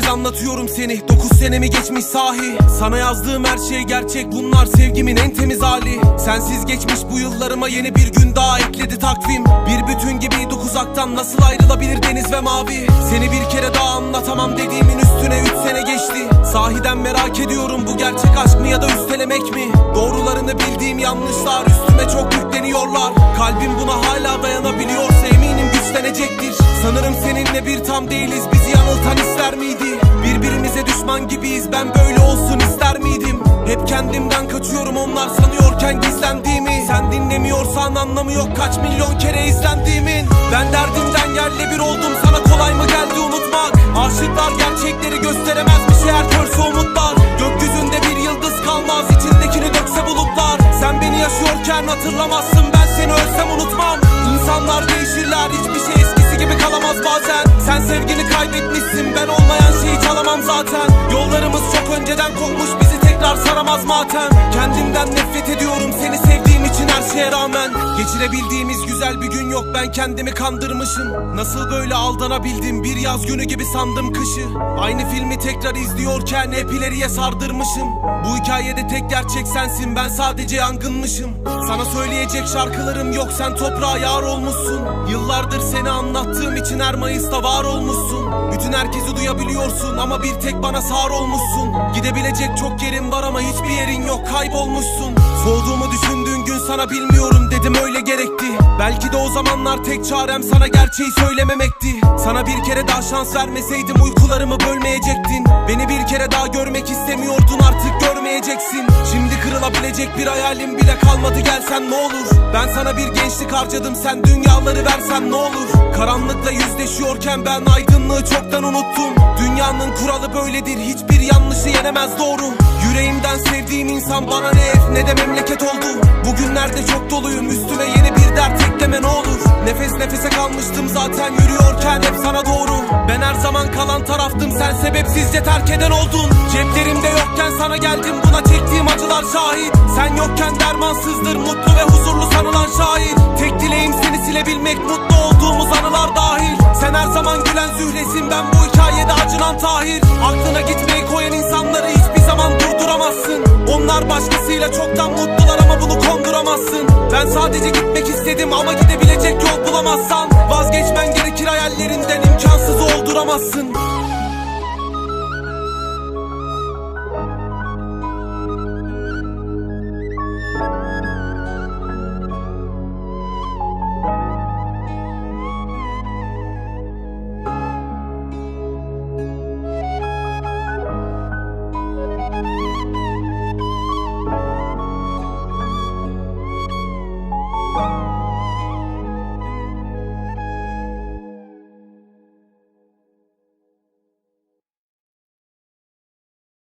kez anlatıyorum seni. Dokuz senemi geçmiş sahi? Sana yazdığım her şey gerçek. Bunlar sevgimin en temiz hali. Sensiz geçmiş bu yıllarıma yeni bir gün daha ekledi takvim. Bir bütün gibiydik uzaktan Nasıl ayrılabilir deniz ve mavi? Seni bir kere daha anlatamam dediğimin üstüne üç sene geçti. Sahiden merak ediyorum bu gerçek aşk mı ya da üstelemek mi Doğrularını bildiğim yanlışlar üstüme çok yükleniyorlar. Kalbim buna hala dayanabiliyorsa eminim güçlenecektir. Sanırım seninle bir tam değiliz bizi yanıltan hisler miydi? Birbirimize düşman gibiyiz ben böyle olsun ister miydim? Hep kendimden kaçıyorum onlar sanıyorken gizlendiğimi. Sen dinlemiyorsan anlamı yok kaç milyon kere izlendiğimin. Ben derdimden yerle bir oldum yaşıyorken hatırlamazsın ben seni ölsem unutmam. İnsanlar değişirler hiçbir şey eskisi gibi kalamaz bazen. Sen sevgini kaybetmişsin ben olmayan şeyi çalamam zaten. Yollarımız çok önceden kopmuş bizi tekrar saramaz matem Kendimden nefret ediyorum seni sevdiğim için her şeye rağmen. Geçirebildiğimiz güzel bir gün yok ben kendimi kandırmışım. Nasıl böyle aldanabildim? Bir yaz günü gibi sandım kışı. Aynı filmi tekrar izliyorken hep ileriye sardırmışım. Bu hikayede tek gerçek sensin ben sadece yangınmışım. Sana söyleyecek şarkılarım yok sen toprağa yar olmuşsun. Yıllardır seni anlattığım için her Mayıs'ta var olmuşsun. Bütün herkesi duyabiliyorsun ama bir tek bana sağır olmuşsun. Gidebilecek çok yerin var ama hiçbir yerin yok kaybolmuşsun. Soğuduğumu düşündüğün gün sana bilmiyorum dedim öyle gerekti. Belki de o zamanlar tek çarem sana gerçeği söylememekti. Sana bir kere daha şans vermeseydim uykularımı bölmeyecektin. Beni bir kere daha görmek istemiyordun artık görmeyeceksin. Şimdi kırılabilecek bir hayalim bile kalmadı gelsen ne olur? Ben sana bir gençlik harcadım sen dünyaları versen ne olur? Karanlıkla yüzleşiyorken ben aydınlığı çoktan unuttum Dünyanın kuralı böyledir. Hiçbir yanlışı yenemez doğru. Yüreğimden sevdiğim insan bana ne ev ne de memleket oldu. Bugünlerde çok doluyum. Üstüme yeni bir dert ekleme ne olur. Nefes nefese kalmıştım zaten. Yürüyorken hep sana doğru. Ben her zaman kalan taraftım. Sen sebepsizce terk eden oldun. Ceplerimde yokken sana geldim. Buna çektiğim acılar şahit. Sen yokken dermansızdır. Mutlu ve huzurlu sanılan şair. Tek dileğim seni silebilmek mutlu her zaman gülen zühresin. Ben bu hikayede acınan tahir. Aklına gitmeyi koyan insanları hiçbir zaman durduramazsın. Onlar başkasıyla çoktan mutlular ama bunu konduramazsın. Ben sadece gitmek istedim ama gidebilecek yol bulamazsan. Vazgeçmen gerekir hayallerinden imkansızı olduramazsın